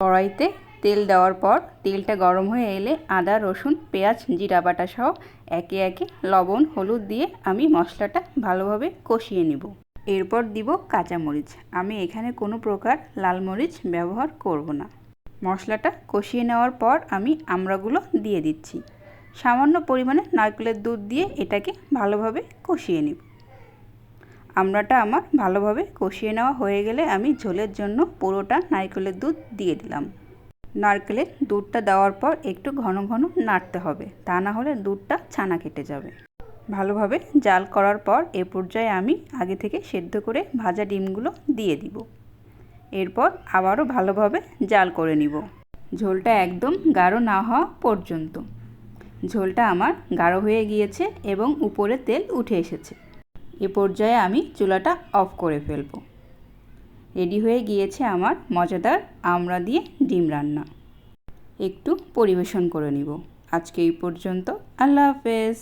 কড়াইতে তেল দেওয়ার পর তেলটা গরম হয়ে এলে আদা, রসুন, পেঁয়াজ, জিরা বাটা সহ একে একে লবণ, হলুদ দিয়ে আমি মশলাটা ভালোভাবে কষিয়ে নিব। এরপর দিব কাঁচামরিচ। আমি এখানে কোনো প্রকার লাল মরিচ ব্যবহার করব না। মশলাটা কষিয়ে নেওয়ার পর আমি আমড়াগুলো দিয়ে দিচ্ছি। সামান্য পরিমাণে নারকেলের দুধ দিয়ে এটাকে ভালোভাবে কষিয়ে নিব। আমড়াটা আমার ভালোভাবে কষিয়ে নেওয়া হয়ে গেলে আমি ঝোলের জন্য পুরোটা নারকেলের দুধ দিয়ে দিলাম। নারকেলের দুধটা দেওয়ার পর একটু ঘন ঘন নাড়তে হবে, তা না হলে দুধটা ছানা কেটে যাবে। ভালোভাবে জাল করার পর এ পর্যায়ে আমি আগে থেকে সেদ্ধ করে ভাজা ডিমগুলো দিয়ে দিব। এরপর আবারও ভালোভাবে জাল করে নিব। ঝোলটা একদম গাঢ় না হওয়া পর্যন্ত। ঝোলটা আমার গাঢ় হয়ে গিয়েছে এবং উপরে তেল উঠে এসেছে। এ পর্যায়ে আমি চুলাটা অফ করে ফেলব। রেডি হয়ে গিয়েছে আমার মজাদার আমরা দিয়ে ডিম রান্না। একটু পরিবেশন করে নিব। আজকে এই পর্যন্ত। আল্লাহ হাফেজ।